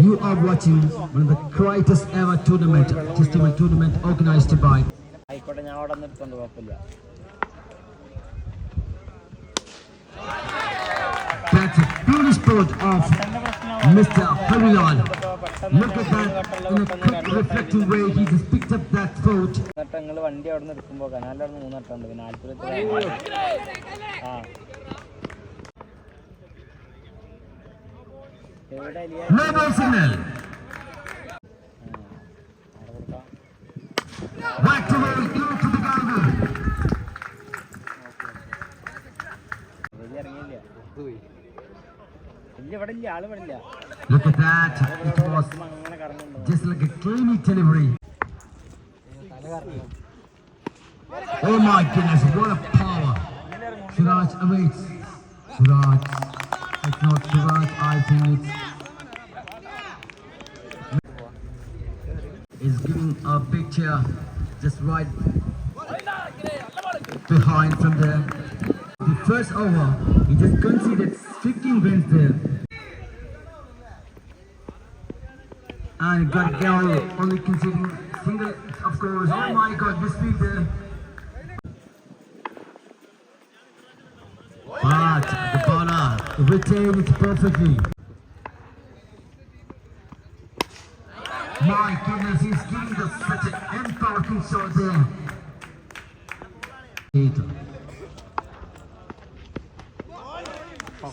You are watching one of the greatest ever tournament, testimony tournament organized by ആയിക്കോട്ടെ ഞാൻ അവിടെ നിർത്തോണ്ട് കുഴപ്പമില്ല That's a beauty sport of Mr. Harilal. Look at that. In a quick reflecting way, he just picked up that foot. എന്നിട്ട് നിങ്ങൾ വണ്ടി അവിടെ നിന്ന് എടുക്കുമ്പോൾ കനാലിൽ അവിടെ മൂന്ന് നട്ടുണ്ട് പിന്നെ ആലപ്പുഴ ആ No ball signal. Back to ball, through to the corner. Look at that. It was just like a creamy delivery. Oh my goodness, what a power. Suraj awaits. Suraj. It's not Suraj, I think it's. Giving a picture just right behind from there. The first over, he just conceded 15 runs there. And got Gary only conceding single, of course. Oh my god, this speed there. But the bowler retained it perfectly. My goodness, he's giving the such an empowering shot there.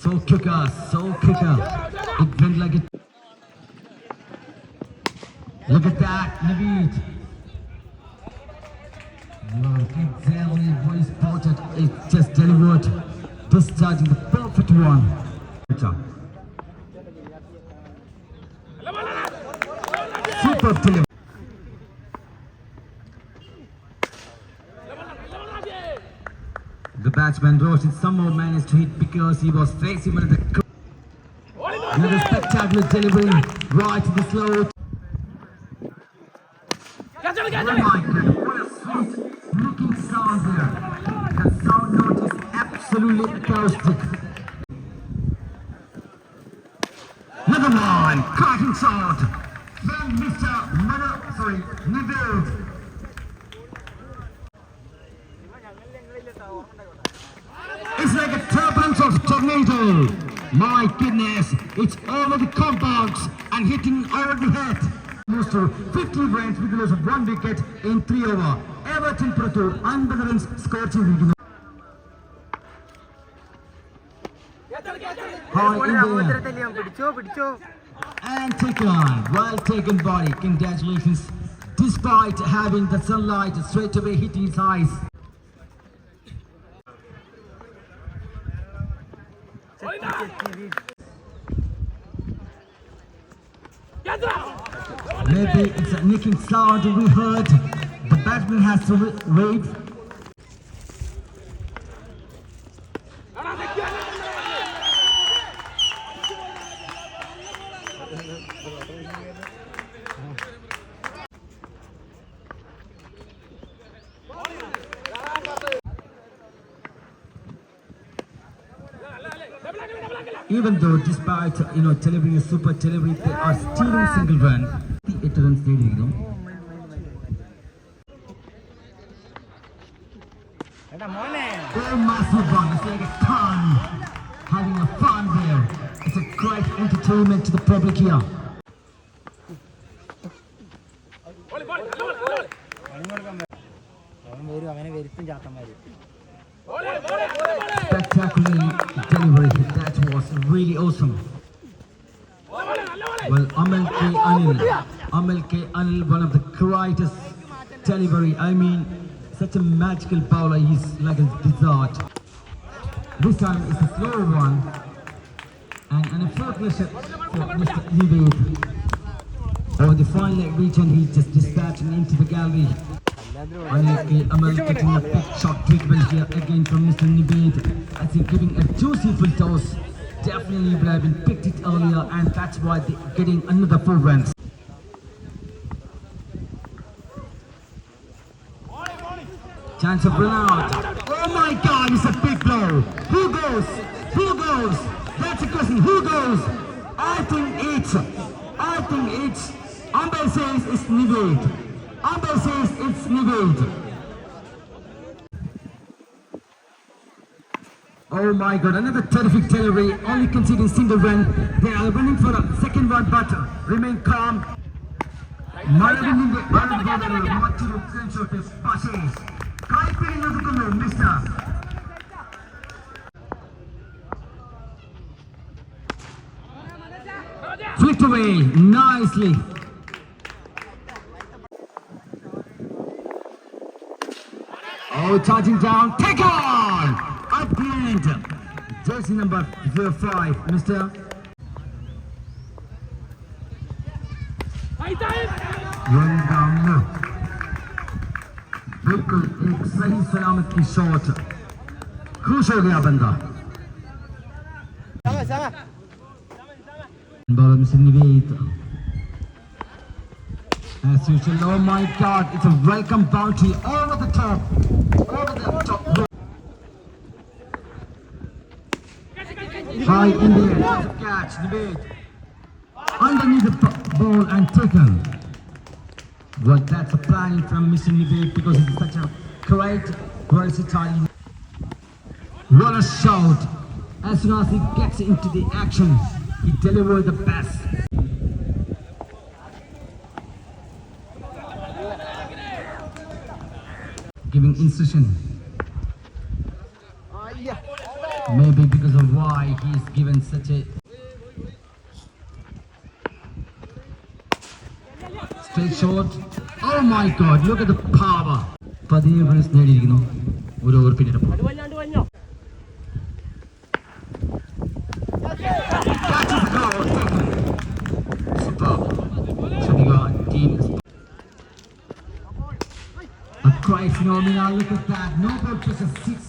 So kicker, so kicker. It went like a Look at that, Naveed. Look exactly what is spotted. It just delivered, discharging the perfect one. Super delivery. The batsman Roshan somehow managed to hit because he was facing one of the. Another spectacular delivery right to the slow. God, what a sweet looking sound there. The sound note is absolutely acoustic. Another one, cracking shot from Mr. Mano, sorry, Nivel. It's like a turbulence of tornado. My goodness, it's over the compounds and hitting over the head. Moves to 50 runs with a loss of one wicket in three over. Everton പുറത്തു അൻപത് runs score ചെയ്തിരിക്കുന്നു High in the air. പിടിച്ചോ പിടിച്ചോ and taken on. Well taken body. Congratulations. Despite having the sunlight straight away hitting his eyes. Maybe it's a nicking sound we heard. The batsman has to wait. Even though despite you know delivering a super delivery, they are stealing single run. The എട്ട് runs നേടിയിരിക്കുന്നു എടാ മോനെ Oh, massive one. It's like a ton. Having a fun there. It's a great entertainment to the public here. അവൻ വരും അവനെ വരുത്തും ചാത്തന്മാര് Spectacularly delivery. That was really awesome. Well, Amal K. Anil. Amal K. Anil, one of the greatest delivery. I mean, such a magical bowler. He's like a wizard. This time it's a slower one. And, and a partnership for Mr. Nivet. On the final and he just dispatched him into the gallery. Anil K. Amal getting a big shot treatment here again from Mr. Nivet. As he giving a juicy full toss. Definitely would have been picked it earlier and that's why they're getting another four runs. Chance of out. Oh my god, it's a big blow. Who goes? Who goes? That's a question. Who goes? I think it's. I think it's umpire says it's Nived. Umpire says it's Nived. Oh my god, another terrific delivery, only conceding single run. They are running for a second one, but remain calm. മഴവില്ലിന്റെ അഴുകുന്നത് മറ്റൊരു screenshot പക്ഷേ കൈപ്പിടി ഒതുക്കുന്നു mister Flicked away nicely. Oh, charging down. Take on! Up the end. Jersey number 05, Mr. रंगामो बिल्कुल एक सही सलामत की shot खुश हो गया बंदा Sama, sama. Ball Mr. Nived. As usual, oh my god, it's a welcome bounty over the top. Over the top. High in the air, catch, Nived. Underneath the ball and taken. Well, that's a planning from Mr. Nived because he's such a great, versatile. What a shout! As soon as he gets into the action, he delivers the best. Giving incision. Maybe because of why he is given such a straight shot. Oh my god, look at the power. പതിനേഴ് runs നേടിയിരിക്കുന്നു ഒരു over പിന്നിട്ടപ്പോൾ Catches the goal, taken. Superb. Chandigarh team is a quite phenomenal. Look at that. No ball just a six.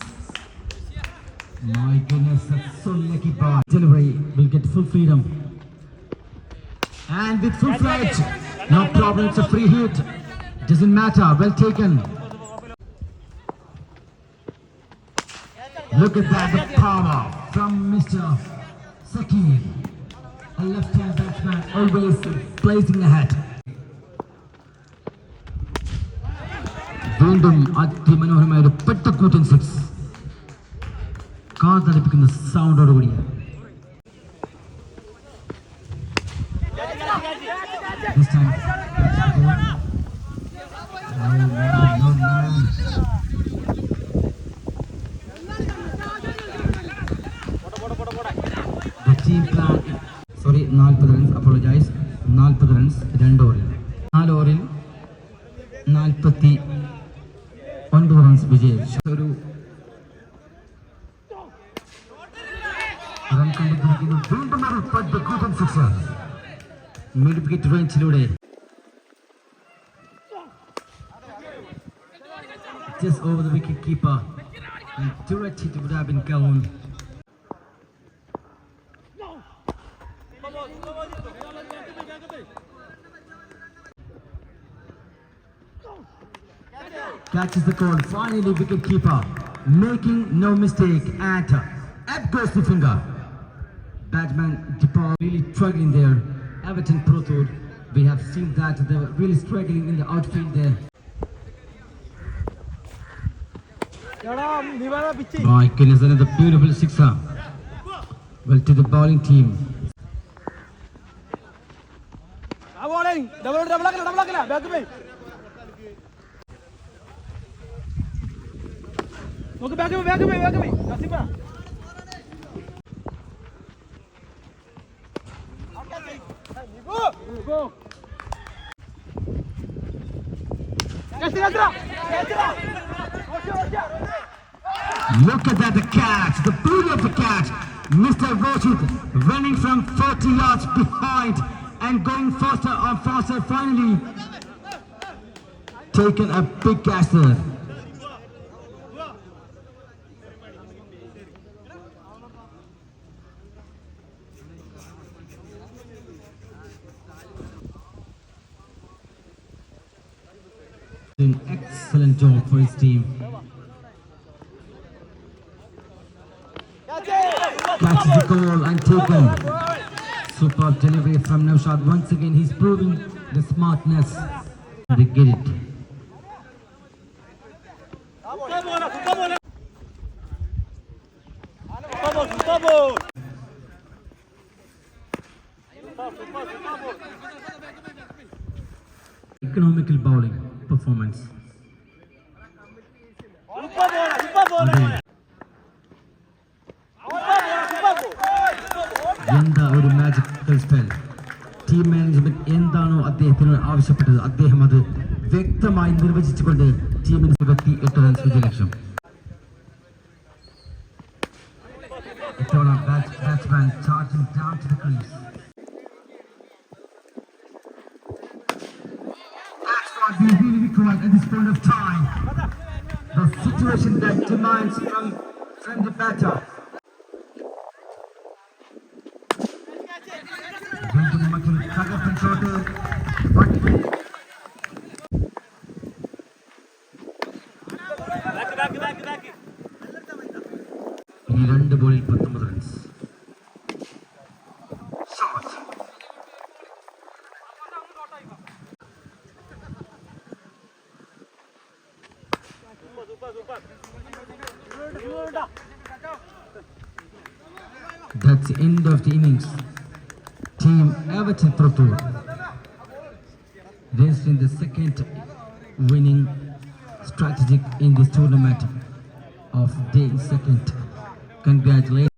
My goodness, that's so lucky ball. Delivery will get full freedom. And with full fledged, no problem. It's a free hit. Doesn't matter. Well taken. Look at that, the power from Mr. Sakir. A left-hand batsman always placing ahead. വീണ്ടും അതിമനോഹരമായ ഒരു പെട്ടക്കൂറ്റൻ six കാതടിപ്പിക്കുന്ന സൗണ്ടോടുകൂടി This time, run കണ്ടുപിടിക്കുന്നു വീണ്ടും ഒരു പദ്ധക്കൂട്ടൻ sixer mid wicket റേഞ്ചിലൂടെ just over the wicket keeper and direct hit would have been gone catches the call. Finally, wicket keeper making no mistake. And up goes the finger. Batsman DePaul really struggling there. Everton Pro Tour, we have seen that they were really struggling in the outfield there. My goodness, another beautiful sixer. Well, to the bowling team. Double double ആക്കല double ആക്കല back പോയി നോക്ക് back പോയി back പോയി back പോയി Naseeba Look at that, the catch, the beauty of the catch. Mr. Rohit running from 40 yards behind and going faster and faster. Finally, Taking a big catch there. Doing excellent job for his team. Catches the goal and taken. Super delivery from Naushad. Once again, he's proving the smartness. They get it. Economical bowling അതെ. എന്താ ഒരു magical spell team management എന്താണോ അദ്ദേഹത്തിന് ആവശ്യപ്പെട്ടത്? അദ്ദേഹം അത് വ്യക്തമായി നിർവചിച്ചുകൊണ്ട് ടീമിന് ഇരുപത്തി എട്ട് റൺസ് വിജയലക്ഷ്യം That's what we really require at this point of time. The situation that demands from, from the batter. വീണ്ടും മറ്റൊരു തകർപ്പൻ ഷോട്ട് ഇനി രണ്ട് ബോളിൽ പത്തൊമ്പത് innings. Team Everton Protur registering the second winning strategic in this tournament of day second. Congratulations.